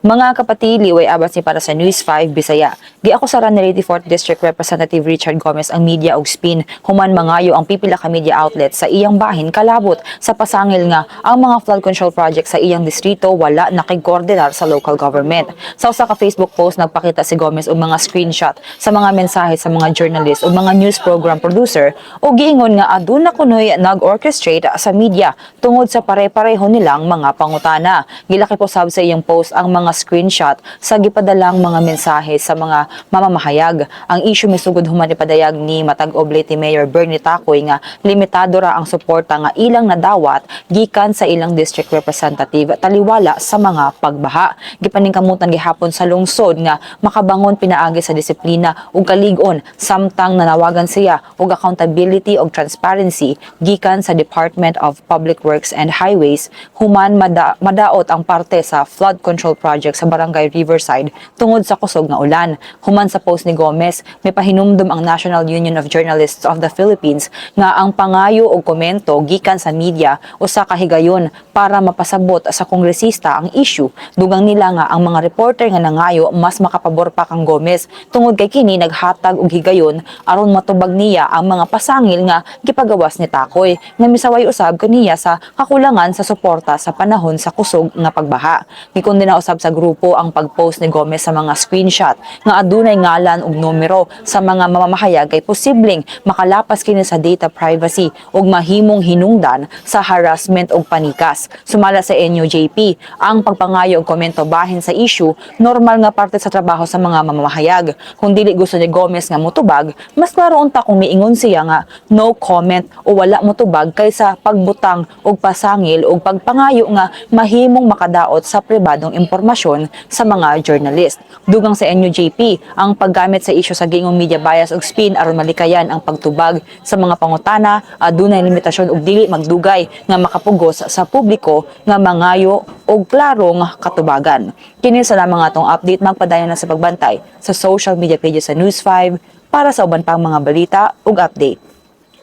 Mga kapatili, way abas ni para sa News 5 Bisaya. Gi ako sa ni 84th District Representative Richard Gomez ang media og spin. Human mangayo ang pipila ka media outlet sa iyang bahin kalabot sa pasangil nga ang mga flood control project sa iyang distrito wala nakigkoordinar sa local government. Sa usa ka Facebook post nagpakita si Gomez og mga screenshot sa mga mensahe sa mga journalist o mga news program producer o giingon nga aduna kunoy nag-orchestrate sa media tungod sa pare-pareho nilang mga pangutana. Gilaki po sab sa iyang post ang mga screenshot sa gipadalang mga mensahe sa mga mamamahayag. Ang issue misugod human ipadayag ni Matag Oblate Mayor Bernie Takoy nga limitado ra ang suporta nga ilang nadawat gikan sa ilang district representative taliwala sa mga pagbaha. Gipaningkamutan gihapon sa lungsod nga makabangon pinaagi sa disiplina ug kalig-on samtang nanawagan siya og accountability ug transparency gikan sa Department of Public Works and Highways human mada- madaot ang parte sa flood control project sa Barangay Riverside tungod sa kusog nga ulan. Human sa post ni Gomez, may pahinumdum ang National Union of Journalists of the Philippines nga ang pangayo o komento gikan sa media usa ka higayon para mapasabot sa kongresista ang issue. Dugang nila nga ang mga reporter nga nangayo mas makapabor pa kang Gomez tungod kay kini naghatag og higayon aron matubag niya ang mga pasangil nga gipagawas ni Takoy nga misaway usab kaniya sa kakulangan sa suporta sa panahon sa kusog nga pagbaha. Gikondena usab sa grupo ang pag-post ni Gomez sa mga screenshot nga adunay ngalan ug numero sa mga mamamahayag kay posibleng makalapas kini sa data privacy ug mahimong hinungdan sa harassment ug panikas. Sumala sa NUJP, ang pagpangayo og komento bahin sa issue normal nga parte sa trabaho sa mga mamamahayag. Kung dili gusto ni Gomez nga mutubag, mas naroon ta kung miingon siya nga no comment o wala mutubag kaysa pagbutang og pasangil ug pagpangayo nga mahimong makadaot sa pribadong impormasyon sa mga journalist. Dugang sa NUJP, ang paggamit sa isyu sa gingong media bias ug spin aron malikayan ang pagtubag sa mga pangutana adunay limitasyon ug dili magdugay nga makapugos sa publiko nga mangayo og klarong katubagan. Kini sa lamang atong update magpadayon na sa pagbantay sa social media pages sa News 5 para sa uban pang mga balita ug update.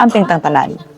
Ang pintang tanan.